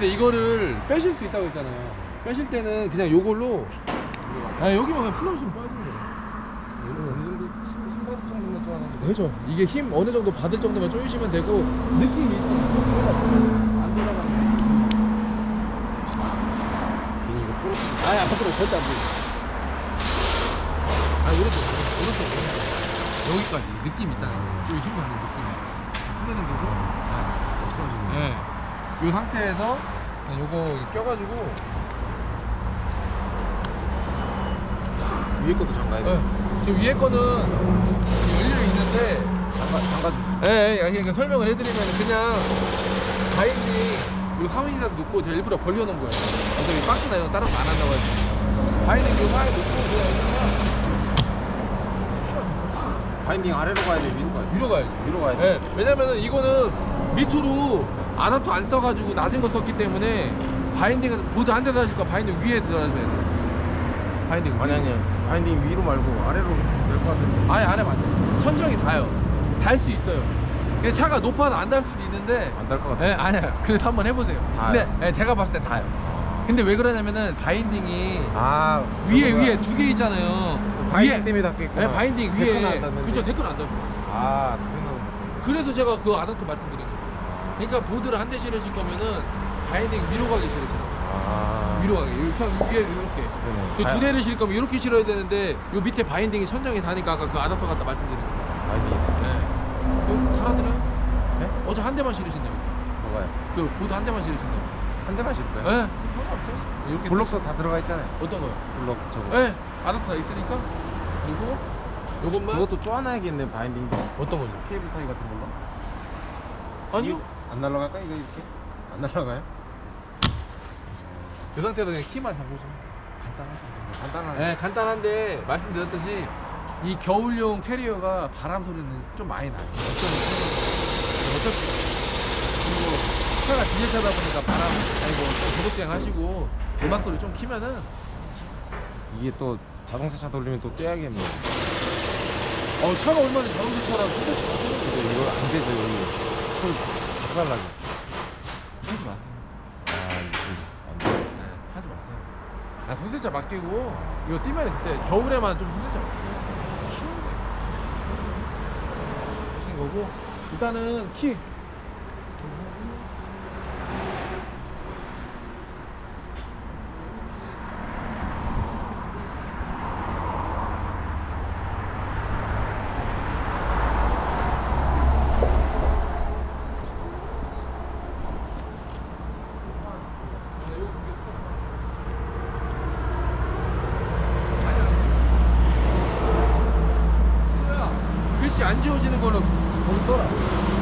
근데 이거를 빼실 수 있다고 했잖아요. 빼실 때는 그냥 요걸로 아, 여기만 그냥 풀어주시면 빠지는 거예요. 어느 정도 힘, 힘 받을 정도만 좀 하는 그렇죠. 이게 힘 어느 정도 받을 정도만 조이시면 되고 느낌이 있잖아요. 안 돌아가는. 괜히 이거 뿌러 아니 앞으로 절대 안 보여. 아 오른쪽 오른쪽 오른쪽 여기까지 느낌 있다는 거. 좀힘 받는 느낌. 풀리는 거고. 네. 이 상태에서 요거 껴가지고 위에 것도 잠가야 돼. 네. 지금 위에 거는 열려 있는데 잠가 잠가줘. 예, 예, 그러니까 설명을 해드리면 그냥 바인딩 요 사원이라도 놓고 제가 일부러 벌려놓은 거예요. 어차피 박스나 이런 거 다른 거안 한다고 해서 바인딩 요 사이에 놓고 그냥 바인딩 아래로 가야 돼, 위로 가야 돼. 위로 가야지. 위로 가야 돼. 예, 왜냐면은 이거는 밑으로 아답터 안 써가지고 낮은 거 썼기 때문에 바인딩은 보드 한 대다 하실 거 바인딩 위에 들어가셔야 돼요. 바인딩 위에. 아니 바인딩 위로 말고 아래로 될 것 같은데. 아니 안에 맞네. 천정이 닿아요. 달 수 있어요. 근데 차가 높아도 안달 수도 있는데 안달것 같아. 예, 아니야. 그래도 한번 해보세요. 닿아요? 근데 예, 제가 봤을 때 닿아요. 근데 왜 그러냐면은 바인딩이 아 위에 저거가 위에 두 개 있잖아요. 바인딩 때문에 닿겠구나. 네, 바인딩 위에. 데크는 안 닿는데. 그죠, 데크는 안 닿죠. 아그 생각은 못했네. 그래서 제가 그 아답터 말씀드린 거예요. 그러니까 보드를 한대 실으실 거면은 바인딩 위로 가게 실으세요. 아 위로 가게. 이렇게 하면 위에 이렇게. 그러네. 그두 바- 대를 실 거면 이렇게 실어야 되는데 요 밑에 바인딩이 천장에 다니까 아까 그 아답터 갖다 말씀드린 거예요. 바인딩 네. 그거 갈아드려요? 네? 어제 한 대만 실으신다면서. 뭐가요? 그 보드 한 대만 실으신다고. 한 대만 실까요? 네. 상관없어요. 이렇게 블록도 다 들어가 있잖아요. 쓰시- 어떤 거요? 블록 저거. 네. 아답터 있으니까. 그리고 요것만 그것도 쪼아놔야겠네 바인딩도. 어떤 거요? 케이블 타이 같은 걸로. 아니요. 안 날아갈까 이거 이렇게? 안 날아가요? 이 상태에서 그냥 키만 잠그시면 간단하죠. 간단하네. 네, 간단한데 말씀드렸듯이 이 겨울용 캐리어가 바람 소리는 좀 많이 나요. 어쩌면 어차피 그리고 차가 디젤차다 보니까 바람 아니고 좀 고급쟁 하시고 음악 소리 좀 키면은 이게 또 자동차 차 돌리면 또 떼야겠네. 어 차가 얼마나 자동차랑 똑같이 바뀌는 근데 이거 안 되죠 여기. 손 작살나게. 하지 마. 아 이거 안 돼. 네, 하지 마세요. 아 손세차 맡기고 이거 뛰면 그때 겨울에만 좀 손세차 맡기세요. 추운데. 하신 거고 일단은 키. 아니야. 진우야, 글씨 안 지워지는 거는 써라.